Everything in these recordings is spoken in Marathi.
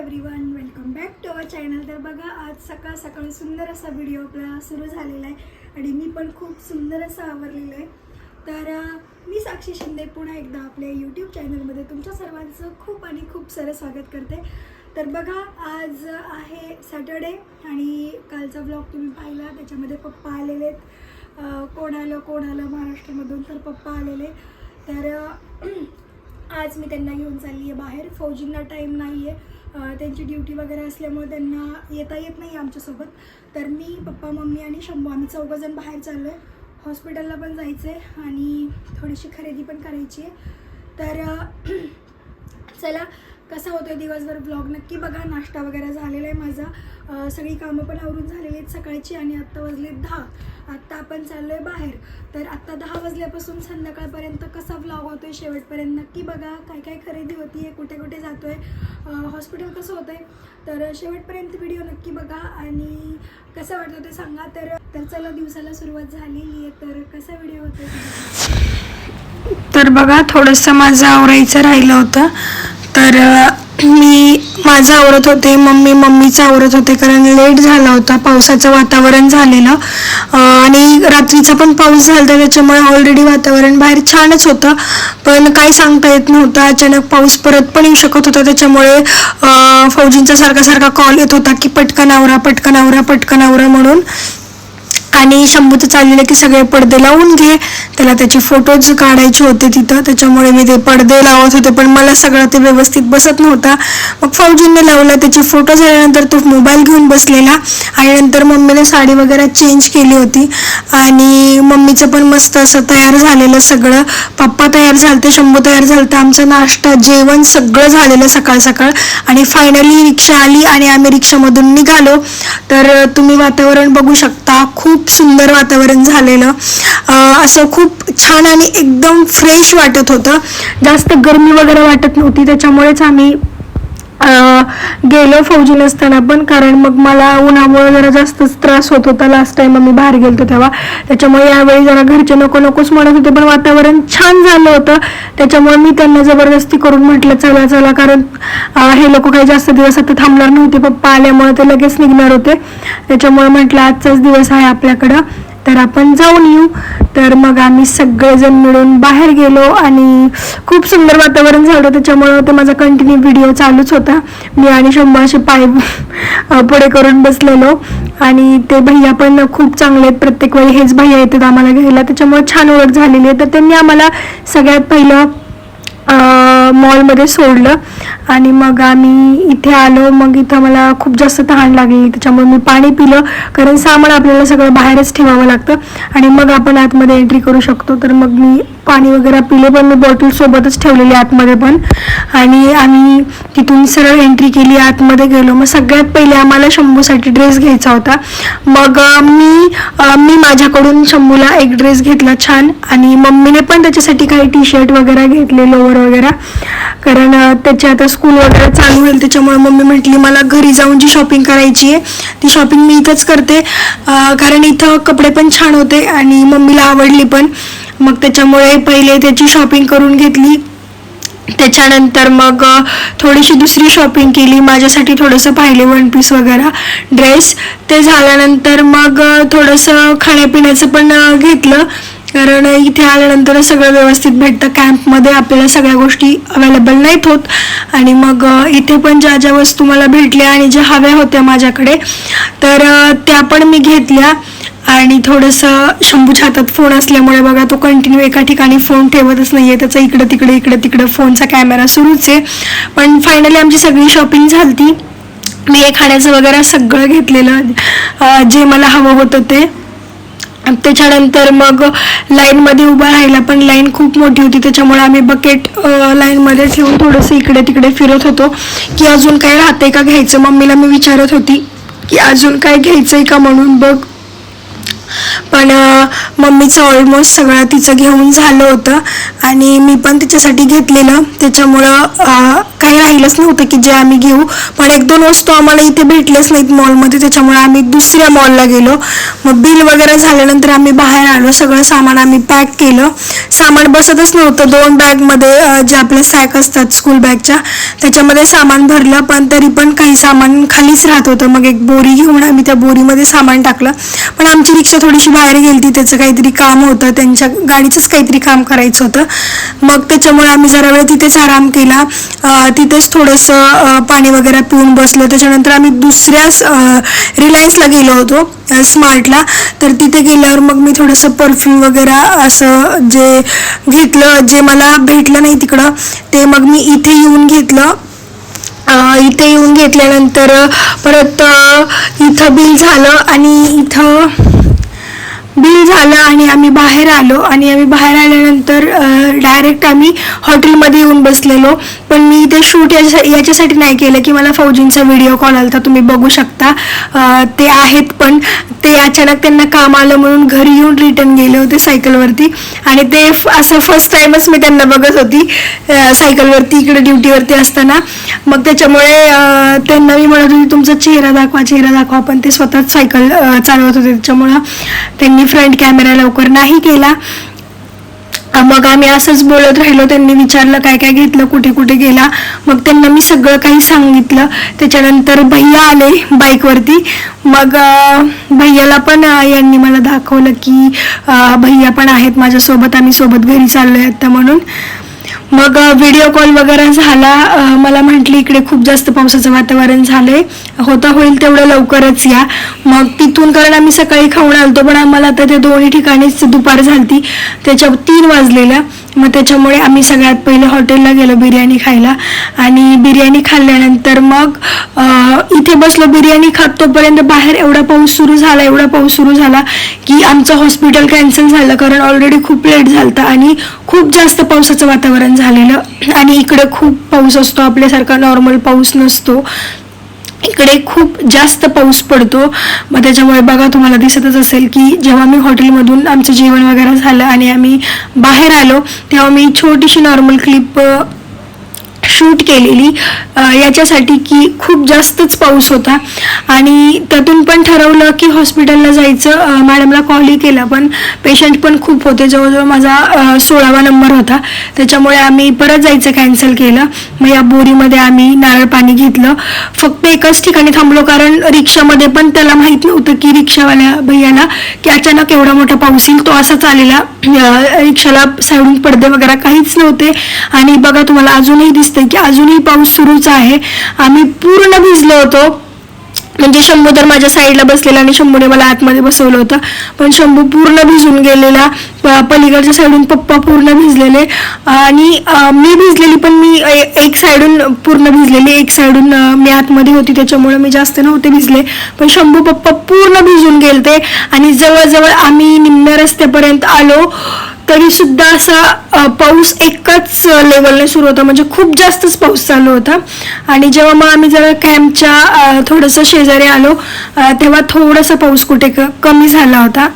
Everyone welcome back to our channel तर बघा आज सकाळ सकाळी सुंदर असा व्हिडिओ आपला सुरू झालेला आहे आणि मी पण खूप सुंदर असं आवरलेलं आहे. तर मी साक्षी शिंदे पुन्हा एकदा आपल्या यूट्यूब चॅनलमध्ये तुमच्या सर्वांचं खूप आणि खूप सारं स्वागत करते. तर बघा आज आहे सॅटर्डे आणि कालचा ब्लॉग तुम्ही पाहिला. त्याच्यामध्ये पप्पा आलेले आहेत. कोण आलं कोण आलं महाराष्ट्रामधून तर पप्पा आलेले तर आज मी त्यांना घेऊन चालली आहे बाहेर. फौजींना टाईम नाही आहे त्यांची ड्युटी वगैरे असल्यामुळे त्यांना येता येत नाही आमच्यासोबत. तर मी पप्पा मम्मी आणि शंभू आम्ही चौघंजण बाहेर चाललो आहे हॉस्पिटलला पण जायचं आहे आणि थोडीशी खरेदी पण करायची आहे तर चला कसा होतो दिवसभर ब्लॉग नक्की बघा नाश्ता वगैरे झालेला आहे माझा. सगळी कामं पण आवरून झालेली आहेत सकाळची आणि आत्ता वाजले दहा. आत्ता आपण चाललो आहे बाहेर. तर आत्ता दहा वाजल्यापासून संध्याकाळपर्यंत कसा ब्लॉग होतो आहे शेवटपर्यंत नक्की बघा. काय काय खरेदी होती आहे कुठे कुठे जातो आहे हॉस्पिटल कसं होतं आहे तर शेवटपर्यंत व्हिडिओ नक्की बघा आणि कसं वाटतं ते सांगा. तर तर चला दिवसाला सुरुवात झालेली आहे. तर कसा व्हिडिओ होतो तर बघा थोडंसं माझं आवरायचं राहिलं होतं. तर मी माझं आवरत होते मम्मी मम्मीचं आवरत होते कारण लेट झाला होता पावसाचं वातावरण झालेलं. आणि रात्रीचा पण पाऊस झाला होता त्याच्यामुळे ऑलरेडी वातावरण बाहेर छानच होतं. पण काय सांगता येत नव्हतं अचानक पाऊस परत पण येऊ शकत होता त्याच्यामुळे फौजींचा सारखा सारखा कॉल येत होता की पटकन आवरा पटकन आवरा पटकन आवरा म्हणून. आणि शंभूचं चाललेलं की सगळे पडदे लावून घे. त्याला त्याचे फोटोज काढायचे होते तिथं त्याच्यामुळे मी ते पडदे लावत होते पण मला सगळं ते व्यवस्थित बसत नव्हता. मग फौजींनी लावला त्याचे फोटो झाल्यानंतर तो मोबाईल घेऊन बसलेला. आणि नंतर मम्मीने साडी वगैरे चेंज केली होती. आणि मम्मीचं पण मस्त असं तयार झालेलं सगळं. पप्पा तयार झालते शंभू तयार झालतं आमचा नाश्ता जेवण सगळं झालेलं सकाळ सकाळ. आणि फायनली रिक्षा आली आणि आम्ही रिक्षामधून निघालो. तर तुम्ही वातावरण बघू शकता खूप खूप सुंदर वातावरण झालेलं. असं खूप छान आणि एकदम फ्रेश वाटत होतं. जास्त गरमी वगैरे वाटत नव्हती त्याच्यामुळेच आम्ही गेलो फौजी नसताना पण कारण मग मला उन्हामुळे जरा जास्तच त्रास होत होता. लास्ट टाइम आम्ही बाहेर गेलतो तेव्हा. त्याच्यामुळे यावेळी जरा घरचे नको नकोच म्हणत होते पण वातावरण छान झालं होतं. त्याच्यामुळे मी त्यांना जबरदस्ती करून म्हटलं चला चला कारण हे लोक काही जास्त दिवस आता थांबणार नव्हते. पप्पा आल्यामुळे ते लगेच निघणार होते. त्याच्यामुळे म्हटलं आजचाच दिवस आहे आपल्याकडं. तर आपण जाऊन येऊ. तर मग आम्ही सगळेजण मिळून बाहेर गेलो आणि खूप सुंदर वातावरण झालं त्याच्यामुळं ते माझा कंटिन्यू व्हिडिओ चालूच होता. मी आणि शंभर असे पाय पुढे करून बसलेलो. आणि ते भैया पण खूप चांगले आहेत. प्रत्येक वेळी हेच भैया येतात आम्हाला घ्यायला. त्याच्यामुळे छान ओळख झालेली आहे. तर त्यांनी आम्हाला सगळ्यात पहिलं मॉलमध्ये सोडलं. आणि मग आम्ही इथे आलो. मग इथं मला खूप जास्त तहान लागली. त्याच्यामुळे मी पाणी पिलं. कारण सामान आपल्याला सगळं बाहेरच ठेवावं लागतं. आणि मग आपण आतमध्ये एंट्री करू शकतो. तर मग मी पाणी वगैरे पिले पण मी बॉटल सोबतच ठेवलेली आतमध्ये पण. आणि आम्ही तिथून सरळ एंट्री केली. आतमध्ये गेलो. मग सगळ्यात पहिले आम्हाला शंभूसाठी ड्रेस घ्यायचा होता. मग मी मी माझ्याकडून शंभूला एक ड्रेस घेतला छान. आणि मम्मीने पण त्याच्यासाठी काही टी शर्ट वगैरे घेतले लोअर वगैरे. कारण अं, त्याची आता स्कूल वगैरे चालू होईल त्याच्यामुळे मम्मी म्हटली मला घरी जाऊन जी शॉपिंग करायची आहे ती शॉपिंग मी इथंच करते. कारण इथं कपडे पण छान होते आणि मम्मीला आवडली पण. मग त्याच्यामुळे पहिले त्याची शॉपिंग करून घेतली. त्याच्यानंतर मग थोडीशी दुसरी शॉपिंग केली. माझ्यासाठी थोडंसं पाहिले वन पीस वगैरे ड्रेस ते झाल्यानंतर मग थोडंसं खाण्यापिण्याचं पण घेतलं. कारण इथे आल्यानंतर सगळं व्यवस्थित भेटतं. कॅम्पमध्ये आपल्याला सगळ्या गोष्टी अवेलेबल नाहीत होत. आणि मग इथे पण ज्या ज्या वस्तू मला भेटल्या आणि ज्या हव्या होत्या माझ्याकडे तर त्या पण मी घेतल्या. आणि थोडंसं शंभूच्या हातात फोन असल्यामुळे बघा तो कंटिन्यू एका ठिकाणी फोन ठेवतच नाही आहे त्याचा इकडं तिकडे इकडं तिकडं फोनचा कॅमेरा सुरूच आहे. पण फायनली आमची सगळी शॉपिंग झाली मी हे खाण्याचं वगैरे सगळं घेतलेलं. जे मला हवं होतं ते. त्याच्यानंतर मग लाईनमध्ये उभं राहिला पण लाईन खूप मोठी होती. त्याच्यामुळे आम्ही बकेट लाईनमध्ये ठेवून थोडंसं इकडे तिकडे फिरत होतो. की अजून काय राहते का घ्यायचं? मम्मीला मी विचारत होती की अजून काय घ्यायचं आहे का म्हणून बघ. पण मम्मीचं ऑलमोस्ट सगळं तिचं घेऊन झालं होतं. आणि मी पण तिच्यासाठी घेतलेलं. त्याच्यामुळं काही राहिलंच नव्हतं की जे आम्ही घेऊ. पण एक दोन वस्तू आम्हाला इथे भेटलेच नाहीत मॉलमध्ये त्याच्यामुळे आम्ही दुसऱ्या मॉलला गेलो. मग बिल वगैरे झाल्यानंतर आम्ही बाहेर आलो सगळं सामान आम्ही पॅक केलं. सामान बसतच नव्हतं. दोन बॅगमध्ये जे आपले सॅक असतात स्कूल बॅगच्या त्याच्यामध्ये सामान भरलं पण तरी पण काही सामान खालीच राहत होतं. मग एक बोरी घेऊन आम्ही त्या बोरीमध्ये सामान टाकलं. पण आमची रिक्षा थोडीशी बाहेर गेली त्याचं काहीतरी काम होतं. त्यांच्या गाडीचंच काहीतरी काम करायचं होतं. मग त्याच्यामुळे आम्ही जरा वेळ तिथेच आराम केला. तिथेच थोडंसं पाणी वगैरे पिऊन बसलो. त्याच्यानंतर आम्ही दुसऱ्याच रिलायन्सला गेलो होतो. स्मार्ट स्मार्टला तर तिथे गेल्यावर मग मी थोडंसं परफ्यूम वगैरे असं जे घेतलं जे मला भेटलं नाही तिकडं ते मग मी इथे येऊन घेतलं. इथे येऊन घेतल्यानंतर परत इथं बिल झालं आणि इथं बिल झालं आणि आम्ही बाहेर आलो आणि आम्ही बाहेर आल्यानंतर डायरेक्ट आम्ही हॉटेलमध्ये येऊन बसलेलो. पण मी इथे शूट याच्या याच्यासाठी नाही केलं की मला फौजींचा व्हिडिओ कॉल आला होता तुम्ही बघू शकता. ते आहेत पण ते अचानक त्यांना काम आलं म्हणून घरी येऊन रिटर्न गेले होते सायकलवरती आणि ते असं फर्स्ट टाईमच मी त्यांना बघत होती सायकलवरती इकडे ड्युटीवरती असताना. मग त्याच्यामुळे त्यांना मी म्हणत होती तुमचा चेहरा दाखवा चेहरा दाखवा. पण ते स्वतःच सायकल चालवत होते. त्याच्यामुळं त्यांनी फ्रंट कॅमेरा लवकर नाही केला. मग आम्ही असंच बोलत राहिलो. त्यांनी विचारलं काय काय घेतलं? कुठे कुठे गेला? मग त्यांना मी सगळं काही सांगितलं. त्याच्यानंतर भैया आले बाईकवरती. मग भैयाला पण यांनी मला दाखवलं की भैया पण आहेत माझ्यासोबत. आम्ही सोबत घरी चाललोय आता म्हणून. मग व्हिडिओ कॉल वगैरे झाला. मला म्हटली इकडे खूप जास्त पावसाचं वातावरण झालंय. होता होईल तेवढं लवकरच या. मग तिथून कारण आम्ही सकाळी खाऊन आलतो पण आम्हाला आता त्या दोन्ही ठिकाणीच दुपार झालती. त्याच्या तीन वाजलेल्या मग त्याच्यामुळे आम्ही सगळ्यात पहिले हॉटेलला गेलो बिर्याणी खायला. आणि बिर्याणी खाल्ल्यानंतर मग इथे बसलो बिर्याणी खात तोपर्यंत बाहेर एवढा पाऊस सुरू झाला एवढा पाऊस सुरू झाला की आमचं हॉस्पिटल कॅन्सल झालं कारण ऑलरेडी खूप लेट झालं आणि खूप जास्त पावसाचं वातावरण झालेलं आणि इकडे खूप पाऊस असतो आपल्यासारखा नॉर्मल पाऊस नसतो. इकडे खूप जास्त पाऊस पडतो. मग त्याच्यामुळे बघा तुम्हाला दिसतच असेल की जेव्हा मी हॉटेलमधून आमचं जेवण वगैरे झालं आणि आम्ही बाहेर आलो तेव्हा मी छोटीशी नॉर्मल क्लिप शूट केलेली. याच्यासाठी की खूप जास्तच पाऊस होता. आणि त्यातून पण ठरवलं की हॉस्पिटलला जायचं. मॅडमला कॉलही केला पण पेशंट पण खूप होते. जवळजवळ माझा सोळावा नंबर होता. त्याच्यामुळे आम्ही परत जायचं कॅन्सल केलं. मग या बोरीमध्ये आम्ही नारळ पाणी घेतलं. फक्त एकाच ठिकाणी थांबलो कारण रिक्षामध्ये पण त्याला माहीत नव्हतं की रिक्षावाल्या भैयाला की अचानक एवढा मोठा पाऊस येईल. तो असाच आलेला. रिक्षाला साईडून पडदे वगैरे काहीच नव्हते. आणि बघा तुम्हाला अजूनही दिसतंय की अजूनही पाऊस सुरूच आहे. आम्ही पूर्ण भिजलो होतो. म्हणजे शंभू तर माझ्या साईडला बसलेला आणि शंभूने मला आतमध्ये बसवलं होतं. पण शंभू पूर्ण भिजून गेलेला. पलीकडच्या साईडून पप्पा पूर्ण भिजलेले. आणि मी भिजलेली पण मी ए- एक साईडून पूर्ण भिजलेली. एक साईडून मी आतमध्ये होती. त्याच्यामुळे मी जास्त नव्हते भिजले. पण शंभू पप्पा पूर्ण भिजून गेलते. आणि जवळजवळ आम्ही निम्न रस्त्यापर्यंत आलो. तरी सुद्धा असा पाऊस एकाच लेवलने सुरू होता. म्हणजे खूप जास्तच पाऊस चालू होता. आणि जेव्हा मग आम्ही जरा कॅम्पच्या थोडंसं शेजारी आलो तेव्हा थोडासा पाऊस कुठे क कमी झाला होता.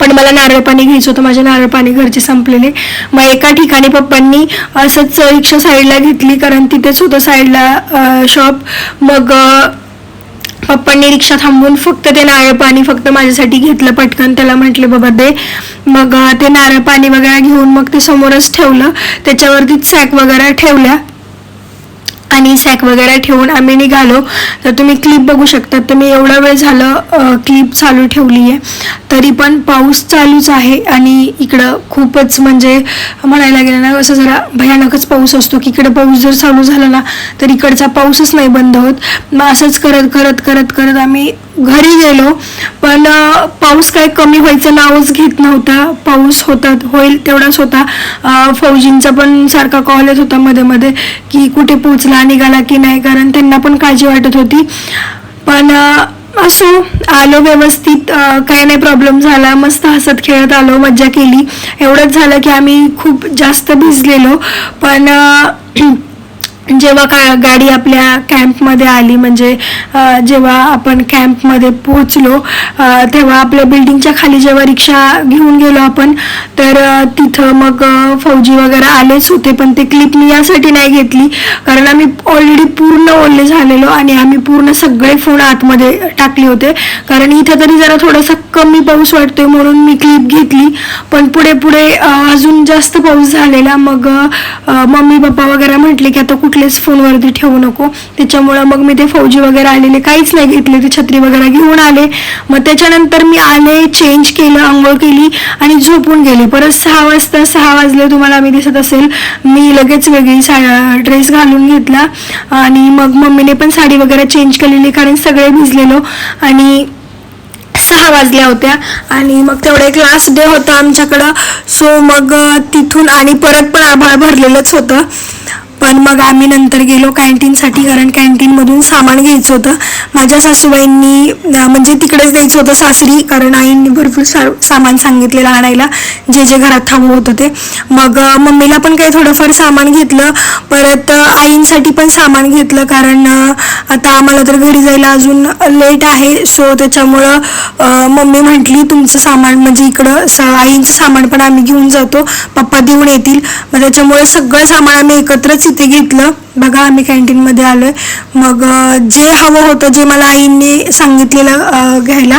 पण मला नारळ पाणी घ्यायचं होतं. माझे नारळ पाणी घरचे संपलेले. मग एका ठिकाणी पप्पांनी असंच रिक्षा साईडला घेतली कारण तिथेच होतं साईडला शॉप मग पप्पांनी रिक्षा थांबवून फक्त ते नारळ पाणी फक्त माझ्यासाठी घेतलं पटकन. त्याला म्हटले बाबा दे. मग ते नारळ पाणी वगैरे घेऊन मग ते समोरच ठेवलं. त्याच्यावरतीच सॅक वगैरे ठेवल्या. आणि सॅक वगैरे ठेवून आम्ही निघालो. तर तुम्ही क्लिप बघू शकता. तर मी एवढा वेळ झालं क्लिप चालू ठेवली आहे तरी पण पाऊस चालूच आहे आणि इकडं खूपच म्हणजे म्हणायला गेलं ना असं जरा भयानकच पाऊस असतो की इकडं पाऊस जर चालू झाला ना तर इकडचा पाऊसच नाही बंद होत. मग असंच करत करत करत करत आम्ही घरी गेलो. पण पाऊस काय कमी व्हायचं नावच घेत नव्हता. पाऊस होता होईल तेवढाच होता. फौजींचा पण सारखा कॉल येत होता मध्ये मध्ये की कुठे पोचला निघाला की नाही कारण त्यांना पण काळजी वाटत होती. पण असो आलो व्यवस्थित काही नाही प्रॉब्लेम झाला. मस्त हसत खेळत आलो मज्जा केली. एवढंच झालं की आम्ही खूप जास्त भिजलेलो. पण जेव्हा का गाडी आपल्या कॅम्पमध्ये आली म्हणजे जेव्हा आपण कॅम्पमध्ये पोहोचलो तेव्हा आपल्या बिल्डिंगच्या खाली जेव्हा रिक्षा घेऊन गेलो आपण तर तिथं मग फौजी वगैरे आलेच होते पण ते क्लिप मी यासाठी नाही घेतली कारण आम्ही ऑलरेडी पूर्ण ओले झालेलो आणि आम्ही पूर्ण सगळे फोन आतमध्ये टाकले होते कारण इथं तरी जरा थोडंसं कमी पाऊस वाटतोय म्हणून मी क्लिप घेतली. पण पुढे पुढे अजून जास्त पाऊस झालेला. मग मम्मी पप्पा वगैरे म्हटले की आता कुठलेच फोनवरती ठेवू नको. त्याच्यामुळं मग मी ते फौजी वगैरे आलेले काहीच नाही घेतले. ते छत्री वगैरे घेऊन आले. मग त्याच्यानंतर मी आले चेंज केलं आंघोळ केली आणि झोपून गेले. परत सहा वाजता सहा वाजले तुम्हाला मी दिसत असेल. मी लगेच वेगळी सा ड्रेस घालून घेतला. आणि मग मम्मीने पण साडी वगैरे चेंज केलेली कारण सगळे भिजलेलो. आणि सहा वाजल्या होत्या. आणि मग तेवढा एक लास्ट डे होता आमच्याकडं. सो मग तिथून आणि परत पण आभाळ भरलेलंच होतं. पण मग आम्ही नंतर गेलो कॅन्टीनसाठी कारण कॅन्टीनमधून सामान घ्यायचं होतं. माझ्या सासूबाईंनी म्हणजे तिकडेच द्यायचं होतं सासरी कारण आईंनी भरपूर सा सामान सांगितलेलं आणायला जे जे घरात थांबवत होतं ते. मग मम्मीला पण काही थोडंफार सामान घेतलं. परत आईंसाठी पण सामान घेतलं कारण आता आम्हाला तर घरी जायला अजून लेट आहे. सो त्याच्यामुळं मम्मी म्हटली तुमचं सामान म्हणजे इकडं सा आईंचं सामान पण आम्ही घेऊन जातो. पप्पा देऊन येतील. मग त्याच्यामुळे सगळं सामान आम्ही एकत्रच तिथे घेतलं. बघा आम्ही कॅन्टीनमध्ये आलोय. मग जे हवं होतं जे मला आईंनी सांगितलेलं घ्यायला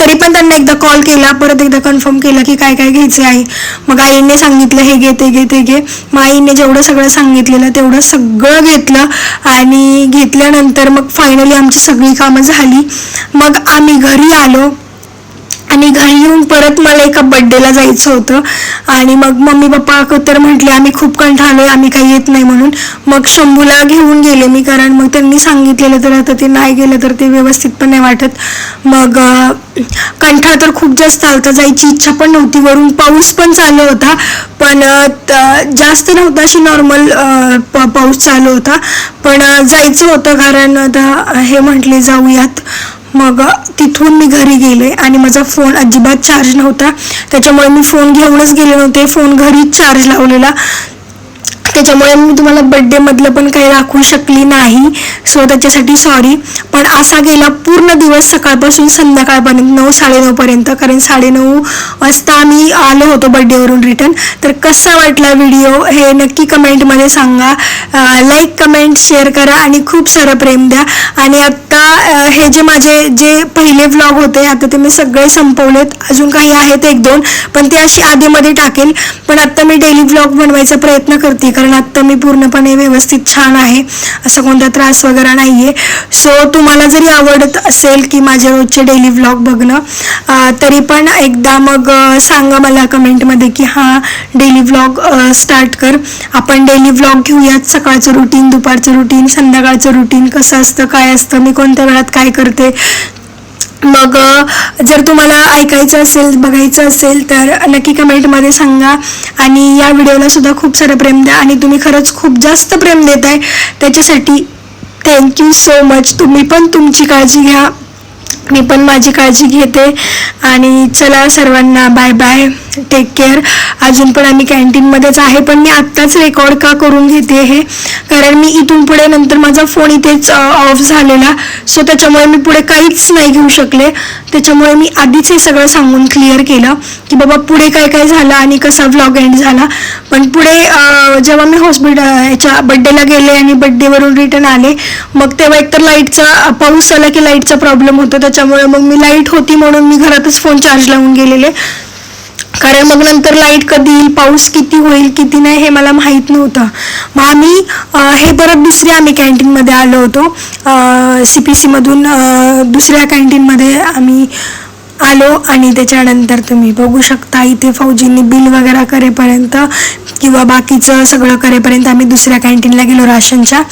तरी पण त्यांना एकदा कॉल केला. परत एकदा कन्फर्म केलं की काय काय घ्यायचं आहे मग आईने सांगितलं हे घे ते घे ते घे. मग आईने जेवढं सगळं सांगितलेलं तेवढं सगळं घेतलं. आणि घेतल्यानंतर मग फायनली आमची सगळी कामं झाली. मग आम्ही घरी आलो. आणि घरी येऊन परत मला एका बड्डेला जायचं होतं. आणि मग मम्मी पप्पा तर म्हटले आम्ही खूप कंठालोय आम्ही काही येत नाही म्हणून. मग शंभूला घेऊन गेले मी कारण मग त्यांनी सांगितलेलं तर आता ते नाही गेलं तर ते व्यवस्थित पण नाही वाटत. मग कंठा कंठाळ तर खूप जास्त आलता जायची इच्छा पण नव्हती. वरून पाऊस पण चालू होता पण जास्त नव्हता अशी नॉर्मल पाऊस चालू होता. पण जायचं होतं कारण आता हे म्हटले जाऊयात. मग तिथून मी घरी गेले आणि माझा फोन अजिबात चार्ज नव्हता. त्याच्यामुळे मी फोन घेऊनच गेले नव्हते. फोन घरीच चार्ज लावलेला. त्याच्यामुळे मी तुम्हाला बड्डे मधलं पण काही दाखवू शकली नाही. सो त्याच्यासाठी सॉरी पण असा गेला पूर्ण दिवस सकाळपासून संध्याकाळपर्यंत नऊ साडेनऊ पर्यंत. कारण साडेनऊ वाजता आम्ही आलो होतो बड्डेवरून रिटर्न तर कसा वाटला व्हिडिओ हे नक्की कमेंटमध्ये सांगा. लाईक कमेंट शेअर करा आणि खूप सारं प्रेम द्या. आणि आत्ता हे जे माझे जे पहिले व्लॉग होते आता ते मी सगळे संपवलेत. अजून काही आहेत एक दोन पण ते अशी आधीमध्ये टाकेल. पण आत्ता मी डेली व्लॉग बनवायचा प्रयत्न करते. कारण आत्ता मी पूर्णपणे व्यवस्थित छान आहे. असा कोणता त्रास वगैरे नाही आहे सो तुम्हाला जरी आवडत असेल की माझे रोजचे डेली व्लॉग बघणं तरी पण एकदा मग सांगा मला कमेंटमध्ये की हा डेली व्लॉग स्टार्ट कर. आपण डेली व्लॉग घेऊयात. सकाळचं रुटीन दुपारचं रुटीन संध्याकाळचं रुटीन कसं असतं काय असतं मी कोणत्या वेळात काय करते? मग जर तुम्हाला ऐकायचं असेल बघायचं असेल तर नक्की कमेंटमध्ये सांगा. आणि या व्हिडिओला सुद्धा खूप सारं प्रेम द्या. आणि तुम्ही खरंच खूप जास्त प्रेम देत आहे. त्याच्यासाठी थँक्यू सो मच तुम्ही पण तुमची काळजी घ्या. मी पण माझी काळजी घेते. आणि चला सर्वांना बाय बाय टेक केअर अजून पण आम्ही कॅन्टीनमध्येच आहे पण मी आत्ताच रेकॉर्ड का करून घेते हे? कारण मी इथून पुढे नंतर माझा फोन इथेच ऑफ झालेला. सो त्याच्यामुळे मी पुढे काहीच नाही घेऊ शकले. त्याच्यामुळे मी आधीच हे सगळं सांगून क्लिअर केलं की बाबा पुढे काय काय झालं आणि कसा व्लॉग एंड झाला. पण पुढे जेव्हा मी हॉस्पिटल याच्या बड्डेला गेले आणि बड्डेवरून रिटर्न आले मग तेव्हा एकतर लाईटचा पाऊस आला की लाईटचा प्रॉब्लेम होतो. त्याच्यामुळे मग मी लाइट होती म्हणून मी घरातच फोन चार्ज लावून गेलेले. कारण मग नंतर लाइट कधी येईल पाऊस किती होईल किती नाही हे मला माहीत नव्हतं. मग आम्ही हे परत दुसऱ्या आम्ही कॅन्टीनमध्ये आलो होतो. सी पी सीमधून दुसऱ्या कॅन्टीनमध्ये आम्ही आलो आणि त्याच्यानंतर तुम्ही बघू शकता इथे फौजींनी बिल वगैरे करेपर्यंत किंवा बाकीचं सगळं करेपर्यंत आम्ही दुसऱ्या कॅन्टीनला गेलो राशनच्या.